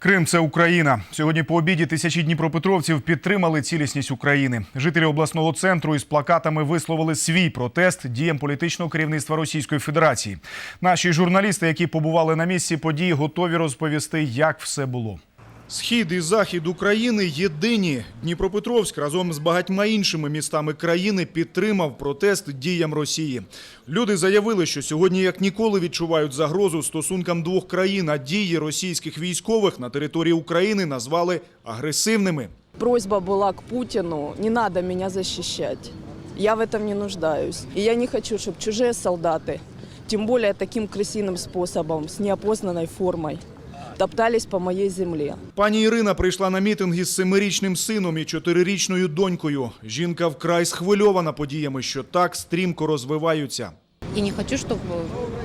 Крим це Україна. Сьогодні по обіді тисячі дніпропетровців підтримали цілісність України. Жителі обласного центру із плакатами висловили свій протест діям політичного керівництва Російської Федерації. Наші журналісти, які побували на місці події, готові розповісти, як все було. Схід і захід України єдині. Дніпропетровськ разом з багатьма іншими містами країни підтримав протест діям Росії. Люди заявили, що сьогодні як ніколи відчувають загрозу стосункам двох країн, а дії російських військових на території України назвали агресивними. Просьба была к Путину, не надо меня защищать. Я в этом не нуждаюсь. И я не хочу, чтобы чужие солдаты, тем более таким крысиным способом, с неопознанной формой, топтались по моей земле. Пані Ірина прийшла на мітинг із семирічним сином і чотирирічною донькою. Жінка вкрай схвильована подіями, що так стрімко розвиваються. Я не хочу, чтобы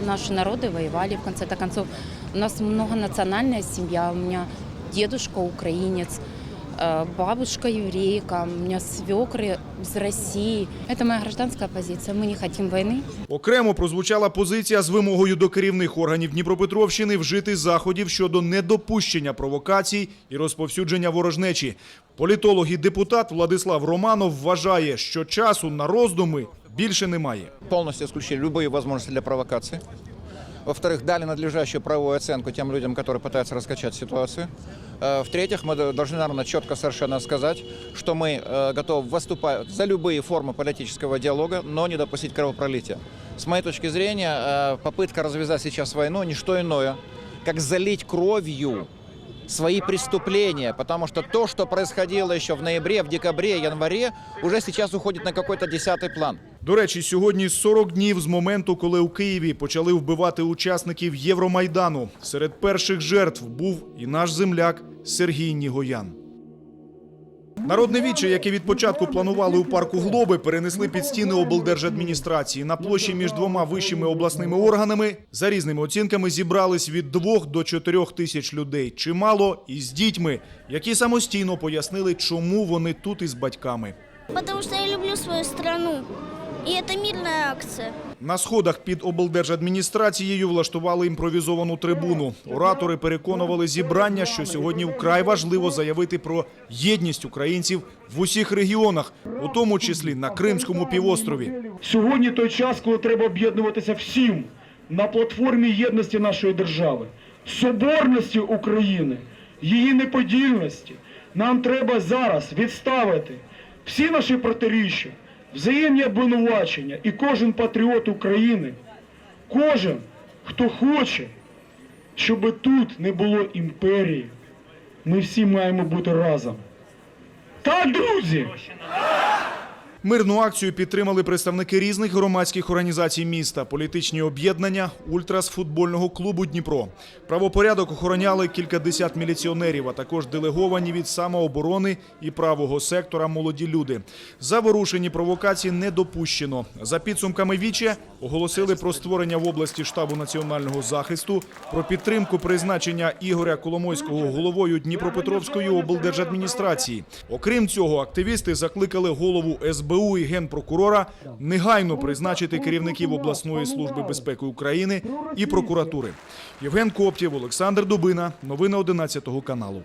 наши народы воевали. В конце концов, у нас многонациональная семья. У меня дедушка украинец, э, бабушка еврейка, у меня свекры из России. Это моя гражданская позиция. Мы не хотим войны. Окремо прозвучала позиція з вимогою до керівних органів Дніпропетровщини вжити заходів щодо недопущення провокацій і розповсюдження ворожнечі. Політолог і депутат Владислав Романов вважає, що часу на роздуми більше немає. полностью исключили любые возможности для провокации. Во-вторых, дали надлежащую правовую оценку тем людям, которые пытаются раскачать ситуацию. Э, В-третьих, мы должны, наверное, четко совершенно сказать, что мы э, готовы выступать за любые формы политического диалога, но не допустить кровопролития. С моей точки зрения, э, попытка развязать сейчас войну – не что иное, как залить кровью свои преступления, потому что то, что происходило еще в ноябре, в декабре, январе, уже сейчас уходит на какой-то десятый план. До речі, сьогодні 40 днів з моменту, коли у Києві почали вбивати учасників Євромайдану. Серед перших жертв був і наш земляк Сергій Нігоян. Народне віче, яке від початку планували у парку Глоби, перенесли під стіни облдержадміністрації. На площі між двома вищими обласними органами за різними оцінками зібрались від 2 до 4 тисяч людей. Чимало і з дітьми, які самостійно пояснили, чому вони тут із батьками. Потому что я люблю свою страну. И это мирная акция. На сходах під облдержадміністрацією влаштували імпровізовану трибуну. Оратори переконували зібрання, що сьогодні вкрай важливо заявити про єдність українців в усіх регіонах, у тому числі на Кримському півострові. Сьогодні той час, коли треба об'єднуватися всім на платформі єдності нашої держави, соборності України, її неподільності. Нам треба зараз відставити всі наші протиріччя, взаємні обвинувачення і кожен патріот України, кожен, хто хоче, щоб тут не було імперії, ми всі маємо бути разом. Так, друзі! Мирну акцію підтримали представники різних громадських організацій міста, політичні об'єднання, ультрас футбольного клубу Дніпро. Правопорядок охороняли кількадесят міліціонерів, а також делеговані від самооборони і правого сектора молоді люди. Заворушені провокації не допущено. За підсумками віче оголосили про створення в області штабу національного захисту, про підтримку призначення Ігоря Коломойського головою Дніпропетровської облдержадміністрації. Окрім цього, активісти закликали голову СБУ і генпрокурора негайно призначити керівників обласної служби безпеки України і прокуратури. Євген Коптєв, Олександр Дубина. Новини 11 каналу.